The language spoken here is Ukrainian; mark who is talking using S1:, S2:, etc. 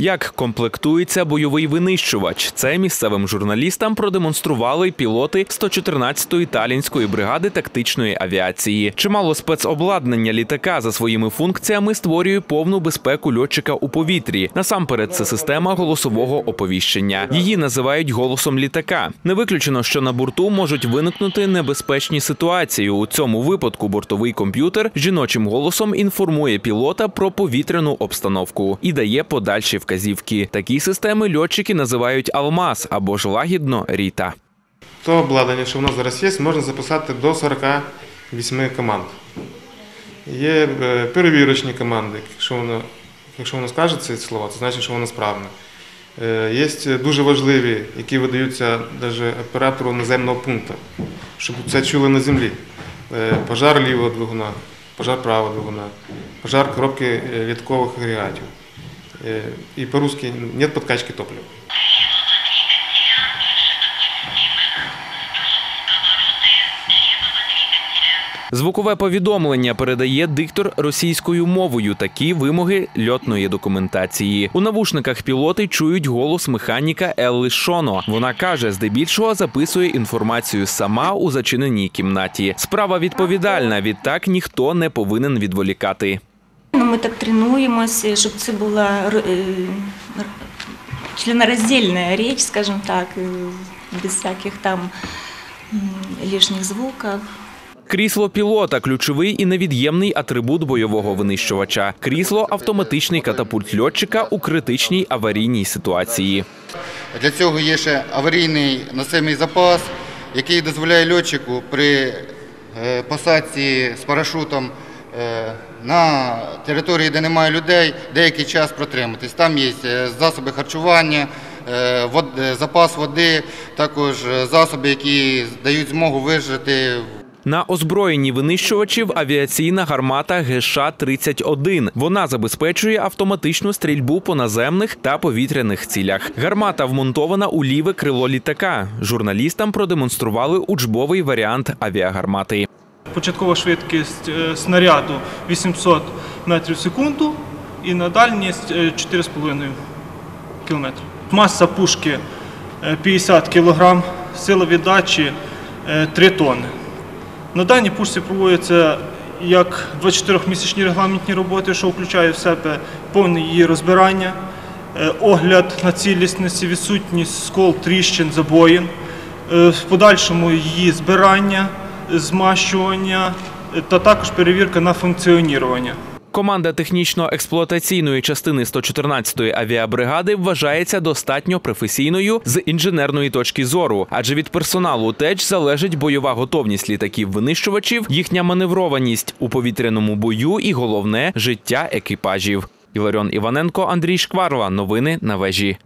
S1: Як комплектується бойовий винищувач? Це місцевим журналістам продемонстрували пілоти 114-ї талінської бригади тактичної авіації. Чимало спецобладнання літака за своїми функціями створює повну безпеку льотчика у повітрі. Насамперед, це система голосового оповіщення. Її називають голосом літака. Не виключено, що на борту можуть виникнути небезпечні ситуації. У цьому випадку бортовий комп'ютер жіночим голосом інформує пілота про повітряну обстановку і дає подальші вказівки. Такі системи льотчики називають Алмаз або ж лагідно Ріта.
S2: То обладнання, що в нас зараз є, можна записати до 48 команд. Є е, перевірочні команди. Якщо воно, якщо воно скаже ці слова, це значить, що воно справне. Е, Є дуже важливі, які видаються навіть оператору наземного пункту, щоб це чули на землі. Е, Пожар лівого двигуна, пожар правого двигуна, пожар коробки е, літкових агрегатів. Е, І по-русски нет подкачки топлива.
S1: Звукове повідомлення передає диктор російською мовою. Такі вимоги льотної документації. У навушниках пілоти чують голос механіка Елли Шоно. Вона каже, здебільшого записує інформацію сама у зачиненій кімнаті. Справа відповідальна. Відтак ніхто не повинен відволікати.
S3: Так тренуємося, щоб це була е, членораздільна річ, скажімо так, е, без всяких там лишніх звуків.
S1: Крісло пілота ключовий і невід'ємний атрибут бойового винищувача. Крісло автоматичний катапульт льотчика у критичній аварійній ситуації.
S4: Для цього є ще аварійний носимий запас, який дозволяє льотчику при е, посадці з парашутом на території, де немає людей, деякий час протриматись. Там є е, засоби харчування, е, е, запас води, також е, засоби, які дають змогу вижити
S1: На озброєнні винищувачів авіаційна гармата ГШ-31. Вона забезпечує автоматичну стрільбу по наземних та повітряних цілях. Гармата вмонтована у ліве крило літака. Журналістам продемонстрували учбовий варіант авіагармати.
S5: Початкова швидкість е, снаряду 800 метрів в секунду і на дальність е, 4,5 км. Маса пушки е, 50 кг, сила віддачі е, 3 тонни. На даній пушці проводяться як 24-місячні регламентні роботи, що включає в себе повне її розбирання, е, огляд на цілісності, відсутність скол, тріщин, забоїн, е, в подальшому її збирання, змащування та також перевірка на функціонування.
S1: Команда технічно-експлуатаційної частини 114-ї авіабригади вважається достатньо професійною з інженерної точки зору, адже від персоналу ТЕЧ залежить бойова готовність літаків-винищувачів, їхня маневрованість у повітряному бою і головне життя екіпажів. Іларіон Іваненко, Андрій Шкварла. Новини на вежі.